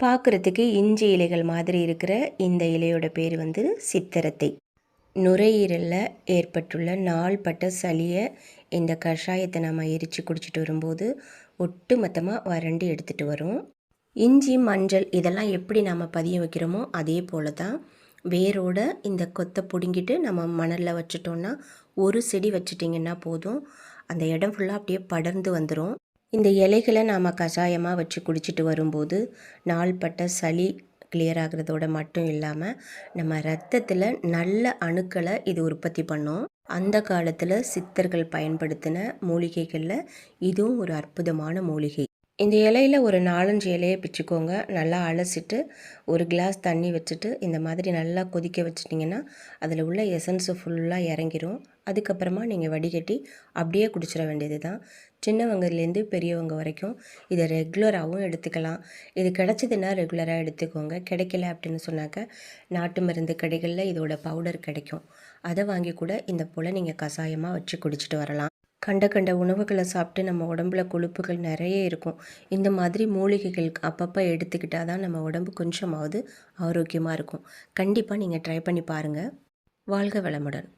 பார்க்குறதுக்கு இஞ்சி இலைகள் மாதிரி இருக்கிற இந்த இலையோட பேர் வந்து சித்திரத்தை. நுரையீரலில் ஏற்பட்டுள்ள நாள்பட்ட சளியை இந்த கஷாயத்தை நம்ம எரித்து குடிச்சிட்டு வரும்போது ஒட்டு மொத்தமாக வறண்டு எடுத்துகிட்டு வரும். இஞ்சி மஞ்சள் இதெல்லாம் எப்படி நம்ம பதிய வைக்கிறோமோ அதே போல தான் வேரோட இந்த கொத்தை பிடுங்கிட்டு நம்ம மணலில் வச்சுட்டோன்னா ஒரு செடி வச்சிட்டிங்கன்னா போதும். அந்த இடம் ஃபுல்லாக அப்படியே படர்ந்து வந்துடும் இந்த இலைகளை நாம் கஷாயமாக வச்சு குடிச்சிட்டு வரும்போது நாள்பட்ட சளி கிளியர் ஆகிறதோட மட்டும் இல்லாமல் நம்ம ரத்தத்தில் நல்ல அணுக்களை இது உற்பத்தி பண்ணும். அந்த காலத்தில் சித்தர்கள் பயன்படுத்தின மூலிகைகளில் இதுவும் ஒரு அற்புதமான மூலிகை. இந்த இலையில ஒரு நாலஞ்சு இலையை பிச்சுக்கோங்க. நல்லா அலசிட்டு ஒரு கிளாஸ் தண்ணி வச்சுட்டு இந்த மாதிரி நல்லா கொதிக்க வச்சிட்டிங்கன்னா அதில் உள்ள எசன்ஸு ஃபுல்லாக இறங்கிரும். அதுக்கப்புறமா நீங்கள் வடிகட்டி அப்படியே குடிச்சிட வேண்டியது தான் சின்னவங்கலேருந்து பெரியவங்க வரைக்கும் இதை ரெகுலராகவும் எடுத்துக்கலாம். இது கிடச்சிதுன்னா ரெகுலராக எடுத்துக்கோங்க. கிடைக்கல அப்படின்னு சொன்னாக்க நாட்டு மருந்து கடைகளில் இதோட பவுடர் கிடைக்கும். அதை வாங்கி கூட இந்த போல் நீங்கள் கஷாயமாக வச்சு குடிச்சிட்டு வரலாம். கண்ட கண்ட உணவுகளை சாப்பிட்டு நம்ம உடம்புல கொழுப்புகள் நிறைய இருக்கும். இந்த மாதிரி மூலிகைகள் அப்பப்போ எடுத்துக்கிட்டால் தான் நம்ம உடம்பு கொஞ்சமாவது ஆரோக்கியமாக இருக்கும். கண்டிப்பாக நீங்கள் ட்ரை பண்ணி பாருங்கள் வாழ்க வளமுடன்.